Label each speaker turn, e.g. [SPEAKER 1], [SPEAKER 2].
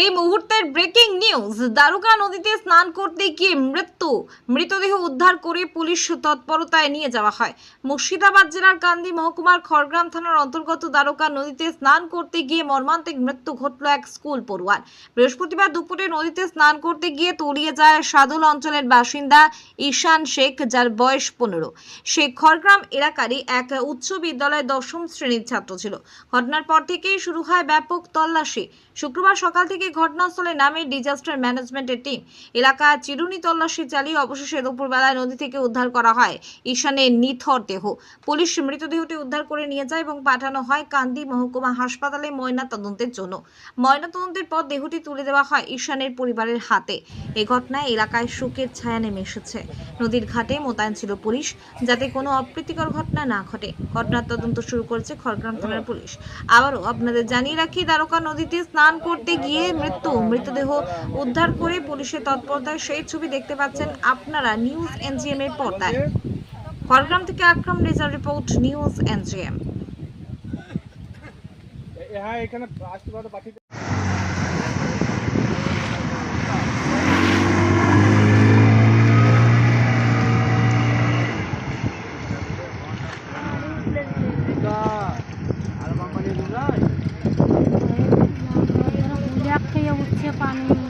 [SPEAKER 1] এই মুহূর্তের breaking news দারুকা নদীতে স্নান করতে গিয়ে মৃত্যু মৃতদেহ উদ্ধার করে পুলিশ তৎপরতায় নিয়ে যাওয়া হয় মুর্শিদাবাদ জেলার কান্দি মহকুমার খড়গ্রাম থানার অন্তর্গত দ্বারকা নদীতে স্নান করতে গিয়ে মর্মান্তিক মৃত্যু ঘটল এক স্কুল পড়ুয়ার বৃহস্পতিবার দুপুরে নদীতে স্নান করতে গিয়ে তলিয়ে যায় সাদুল অঞ্চলের বাসিন্দা ঈশান শেখ যার বয়স পনেরো সে খড়গ্রাম এলাকারই এক উচ্চ বিদ্যালয়ে দশম শ্রেণীর ছাত্র ছিল ঘটনার পর থেকেই শুরু হয় ব্যাপক তল্লাশি শুক্রবার সকাল থেকে থেকে ঘটনাস্থলে নামে ডিজাস্টার ম্যানেজমেন্টের টিম এলাকা চিরুনি তল্লাশি চালিয়ে অবশেষে দুপুরবেলায় নদী থেকে উদ্ধার করা হয় ঈশানের নিথর দেহ পুলিশ মৃতদেহটি উদ্ধার করে নিয়ে যায় এবং পাঠানো হয় কান্দি মহকুমা হাসপাতালে ময়না তদন্তের জন্য ময়না তদন্তের পর দেহটি তুলে দেওয়া হয় ঈশানের পরিবারের হাতে এ ঘটনায় এলাকায় শোকের ছায়া নেমে এসেছে নদীর ঘাটে মোতায়েন ছিল পুলিশ যাতে কোনো অপ্রীতিকর ঘটনা না ঘটে ঘটনার তদন্ত শুরু করেছে খড়গ্রাম থানার পুলিশ আবারও আপনাদের জানিয়ে রাখি দ্বারকা নদীতে স্নান করতে গিয়ে মৃত্যু মৃতদেহ উদ্ধার করে পুলিশের তৎপরতায় সেই ছবি দেখতে পাচ্ছেন আপনারা নিউজ এনজিএম এর পর্দায় খড়গ্রাম থেকে আকরাম রেজার রিপোর্ট নিউজ এনজিএম হ্যাঁ, पानी